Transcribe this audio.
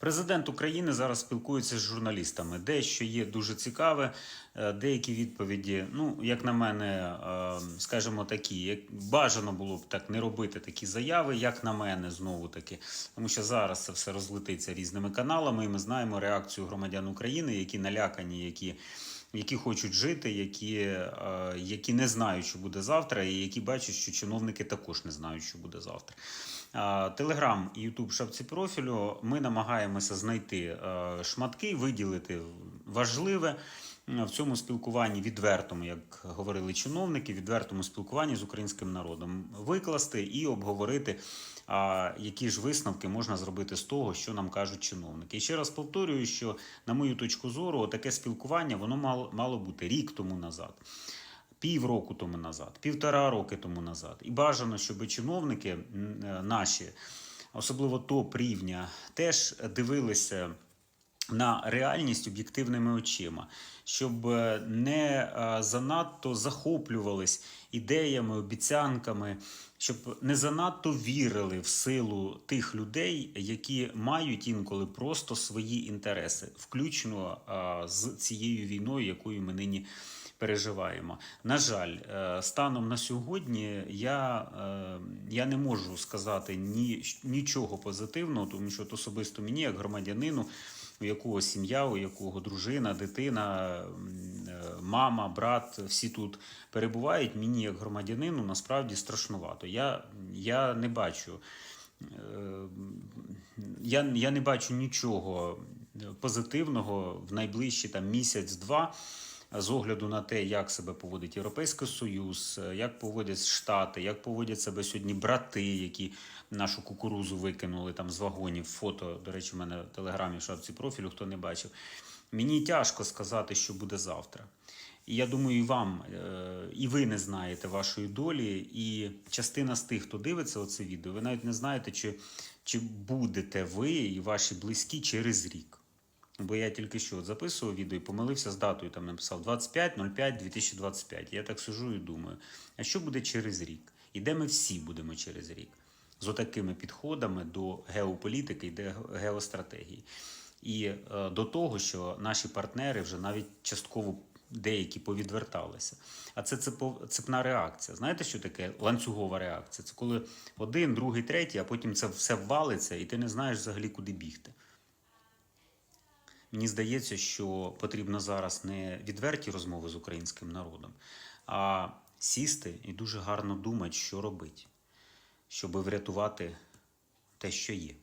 Президент України зараз спілкується з журналістами. Дещо є дуже цікаве, е, деякі відповіді, ну як на мене, е, скажімо такі, як бажано було б так не робити такі заяви, як на мене, знову таки, тому що зараз це все розлетиться різними каналами, і ми знаємо реакцію громадян України, які налякані, які. Які хочуть жити, які, е, які не знають, що буде завтра, і які бачать, що чиновники також не знають, що буде завтра. Телеграм і Ютуб шапці профілю ми намагаємося знайти е, шматки, виділити важливе в цьому спілкуванні відвертому, як говорили чиновники, відвертому спілкуванні з українським народом, викласти і обговорити, які ж висновки можна зробити з того, що нам кажуть чиновники. І ще раз повторюю, що на мою точку зору, таке спілкування воно мало, мало бути рік тому назад. Півроку тому назад, півтора роки тому назад. І бажано, щоб чиновники е, наші, особливо топ рівня, теж дивилися на реальність об'єктивними очима, щоб е, не е, занадто захоплювались ідеями, обіцянками, щоб не занадто вірили в силу тих людей, які мають інколи просто свої інтереси, включно е, з цією війною, якою ми нині переживаємо. На жаль, станом на сьогодні я, я не можу сказати ні, нічого позитивного, тому що от особисто мені, як громадянину, у якого сім'я, у якого дружина, дитина, е, мама, брат, всі тут перебувають. Мені, як громадянину, насправді страшнувато. Я, я не бачу. е, Я, я не бачу нічого позитивного в найближчі там місяць-два з огляду на те, як себе поводить Європейський Союз, як поводять Штати, як поводять себе сьогодні брати, які нашу кукурузу викинули там з вагонів. Фото, до речі, в мене в телеграмі в шапці профілю, хто не бачив. Мені тяжко сказати, що буде завтра. І я думаю, і вам, е, і ви не знаєте вашої долі, і частина з тих, хто дивиться оце відео, ви навіть не знаєте, чи, чи будете ви і ваші близькі через рік. Бо я тільки що записував відео і помилився з датою, там написав 25.05.2025. Я так сижу і думаю, а що буде через рік? І де ми всі будемо через рік? З отакими підходами до геополітики і до геостратегії. І е, до того, що наші партнери вже навіть частково деякі повідверталися. А це цепна реакція. Знаєте, що таке ланцюгова реакція? Це коли один, другий, третій, а потім це все валиться, і ти не знаєш взагалі, куди бігти. Мені здається, що потрібно зараз не відверті розмови з українським народом, а сісти і дуже гарно думати, що робити, щоб врятувати те, що є.